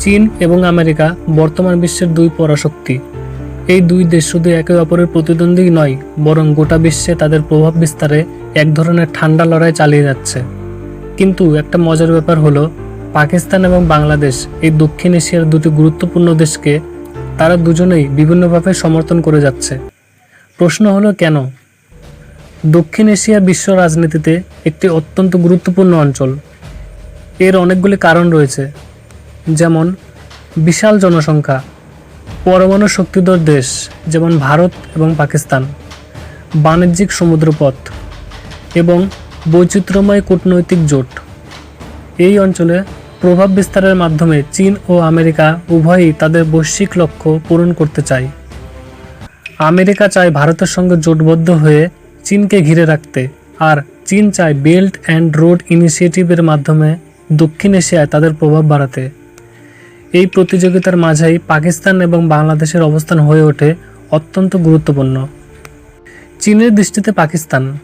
চীন এবং আমেরিকা বর্তমান বিশ্বের দুই পরাশক্তি। এই দুই দেশ শুধু একে অপরের প্রতিদ্বন্দ্বী নয়, বরং গোটা বিশ্বে তাদের প্রভাব বিস্তারে এক ধরনের ঠান্ডা লড়াই চালিয়ে যাচ্ছে। কিন্তু একটা মজার ব্যাপার হলো, পাকিস্তান এবং বাংলাদেশ এই দক্ষিণ এশিয়ার দুটি গুরুত্বপূর্ণ দেশকে তারা দুজনেই বিভিন্নভাবে সমর্থন করে যাচ্ছে। প্রশ্ন হলো কেন? দক্ষিণ এশিয়া বিশ্ব রাজনীতিতে একটি অত্যন্ত গুরুত্বপূর্ণ অঞ্চল। এর অনেকগুলি কারণ রয়েছে। যেমন বিশাল জনসংখ্যা, পরমাণু শক্তিধর দেশ যেমন ভারত এবং পাকিস্তান, বাণিজ্যিক সমুদ্রপথ এবং বৈচিত্র্যময় কূটনৈতিক জোট। এই অঞ্চলে প্রভাব বিস্তারের মাধ্যমে চীন ও আমেরিকা উভয়ই তাদের বৈশ্বিক লক্ষ্য পূরণ করতে চায়। আমেরিকা চায় ভারতের সঙ্গে জোটবদ্ধ হয়ে চীনকে ঘিরে রাখতে আর চীন চায় বেল্ট অ্যান্ড রোড ইনিশিয়েটিভের মাধ্যমে দক্ষিণ এশিয়ায় তাদের প্রভাব বাড়াতে। এই প্রতিযোগিতার মাঝেই পাকিস্তান এবং বাংলাদেশের অবস্থান হয়ে ওঠে অত্যন্ত গুরুত্বপূর্ণ। চীনের দৃষ্টিতে পাকিস্তান।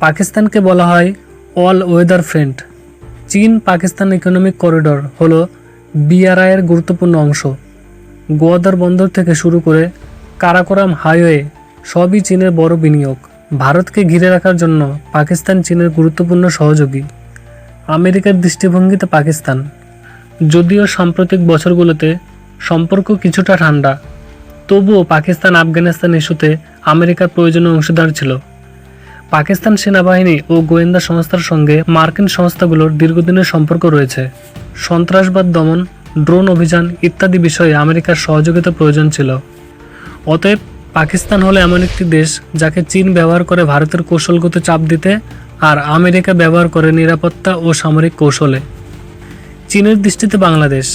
পাকিস্তানকে বলা হয় অল ওয়েদার ফ্রেন্ড। চীন পাকিস্তান ইকোনমিক করিডোর হল বিআরআইয়ের গুরুত্বপূর্ণ অংশ। গোয়াদার বন্দর থেকে শুরু করে কারাকোরাম হাইওয়ে সবই চীনের বড় বিনিয়োগ। ভারতকে ঘিরে রাখার জন্য পাকিস্তান চীনের গুরুত্বপূর্ণ সহযোগী। আমেরিকার দৃষ্টিভঙ্গিতে পাকিস্তান। যদিও সাম্প্রতিক বছরগুলোতে সম্পর্ক কিছুটা ঠান্ডা, তবুও পাকিস্তান আফগানিস্তান ইস্যুতে আমেরিকার প্রয়োজনীয় অংশীদার ছিল। পাকিস্তান সেনাবাহিনী ও গোয়েন্দা সংস্থার সঙ্গে মার্কিন সংস্থাগুলোর দীর্ঘদিনের সম্পর্ক রয়েছে। সন্ত্রাসবাদ দমন, ড্রোন অভিযান ইত্যাদি বিষয়ে আমেরিকার সহযোগিতা প্রয়োজন ছিল। অতএব পাকিস্তান হলো এমন একটি দেশ যাকে চীন ব্যবহার করে ভারতের কৌশলগত চাপ দিতে আর আমেরিকা ব্যবহার করে নিরাপত্তা ও সামরিক কৌশলে। চীনের দৃষ্টিতে বাংলাদেশ।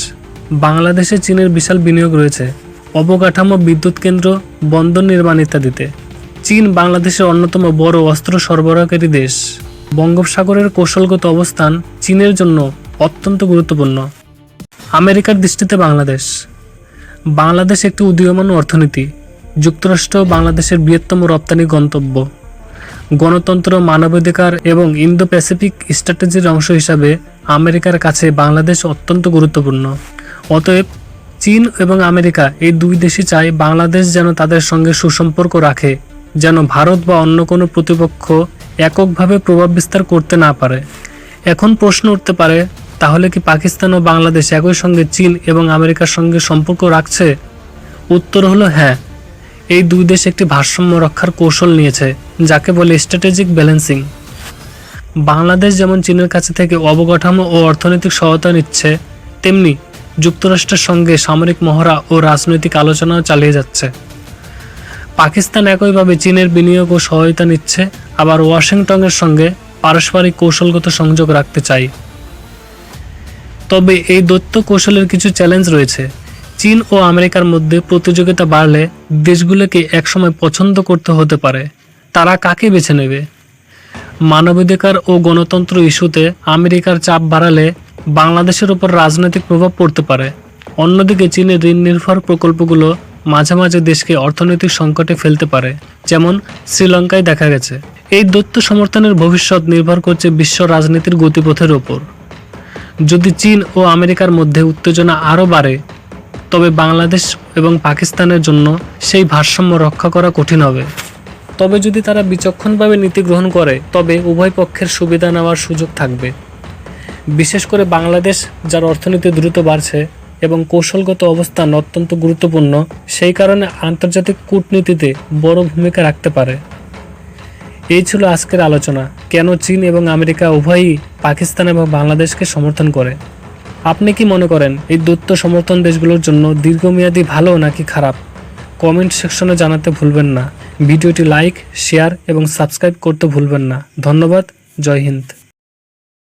বাংলাদেশে চীনের বিশাল বিনিয়োগ রয়েছে, অবকাঠামো, বিদ্যুৎ কেন্দ্র, বন্দর নির্মাণ ইত্যাদিতে। চীন বাংলাদেশের অন্যতম বড় অস্ত্র সরবরাহকারী দেশ। বঙ্গোপসাগরের কৌশলগত অবস্থান চীনের জন্য অত্যন্ত গুরুত্বপূর্ণ। আমেরিকার দৃষ্টিতে বাংলাদেশ। বাংলাদেশ একটি উদীয়মান অর্থনীতি, যুক্তরাষ্ট্র বাংলাদেশের বৃহত্তম রপ্তানি গন্তব্য। গণতন্ত্র, মানবাধিকার এবং ইন্দো প্যাসিফিক স্ট্র্যাটেজির অংশ হিসাবে আমেরিকার কাছে বাংলাদেশ অত্যন্ত গুরুত্বপূর্ণ। অতএব চীন এবং আমেরিকা এই দুই দেশই চায় বাংলাদেশ যেন তাদের সঙ্গে সুসম্পর্ক রাখে, যেন ভারত বা অন্য কোনো প্রতিপক্ষ এককভাবে প্রভাব বিস্তার করতে না পারে। এখন প্রশ্ন উঠতে পারে, তাহলে কি পাকিস্তান ও বাংলাদেশ একই সঙ্গে চীন এবং আমেরিকার সঙ্গে সম্পর্ক রাখছে? উত্তর হলো হ্যাঁ। এই দুই দেশ একটি ভারসাম্য রক্ষার কৌশল নিয়েছে। যাকে বলে স্ট্র্যাটেজিক ব্যালেন্সিং বাংলাদেশ যেমন চীনের কাছে থেকে অবকাঠামো ও অর্থনৈতিক সহায়তা নিচ্ছে, তেমনি যুক্তরাষ্ট্রের সঙ্গে সামরিক মহড়া ও রাজনৈতিক আলোচনাও চালিয়ে যাচ্ছে। পাকিস্তান একইভাবে চীনের বিনিয়োগ ও সহায়তা নিচ্ছে, আবার ওয়াশিংটনের সঙ্গে পারস্পরিক কৌশলগত সংযোগ রাখতে চাই। তবে এই দৈত্য কৌশলের কিছু চ্যালেঞ্জ রয়েছে। চীন ও আমেরিকার মধ্যে প্রতিযোগিতা বাড়লে দেশগুলোকে একসময় পছন্দ করতে হতে পারে। তারা কাকে বেছে নেবে? মানবাধিকার ও গণতন্ত্র ইস্যুতে আমেরিকার চাপ বাড়ালে বাংলাদেশের উপর রাজনৈতিক প্রভাব পড়তে পারে। অন্যদিকে চীনের ঋণ নির্ভর প্রকল্পগুলো মাঝে মাঝে দেশকে অর্থনৈতিক সংকটে ফেলতে পারে, যেমন শ্রীলঙ্কায় দেখা গেছে। এই দৈত্য সমর্থনের ভবিষ্যৎ নির্ভর করছে বিশ্ব রাজনীতির গতিপথের ওপর। যদি চীন ও আমেরিকার মধ্যে উত্তেজনা আরও বাড়ে, তবে বাংলাদেশ এবং পাকিস্তানের জন্য সেই ভারসাম্য রক্ষা করা কঠিন হবে। তবে যদি তারা বিচক্ষণভাবে নীতি গ্রহণ করে, তবে উভয় পক্ষের সুবিধা নেওয়ার সুযোগ থাকবে। বিশেষ করে বাংলাদেশ, যার অর্থনীতি দ্রুত বাড়ছে এবং কৌশলগত অবস্থান অত্যন্ত গুরুত্বপূর্ণ, সেই কারণে আন্তর্জাতিক কূটনীতিতে বড় ভূমিকা রাখতে পারে। এই ছিল আজকের আলোচনা, কেন চীন এবং আমেরিকা উভয়ই পাকিস্তান এবং বাংলাদেশকে সমর্থন করে? আপনি কি মনে করেন, এই দূত্ব সমর্থন দেশগুলোর জন্য দীর্ঘমেয়াদী ভালো নাকি খারাপ? কমেন্ট সেকশনে জানাতে ভুলবেন না। ভিডিওটি লাইক শেয়ার এবং সাবস্ক্রাইব করতে ভুলবেন না। ধন্যবাদ। জয় হিন্দ।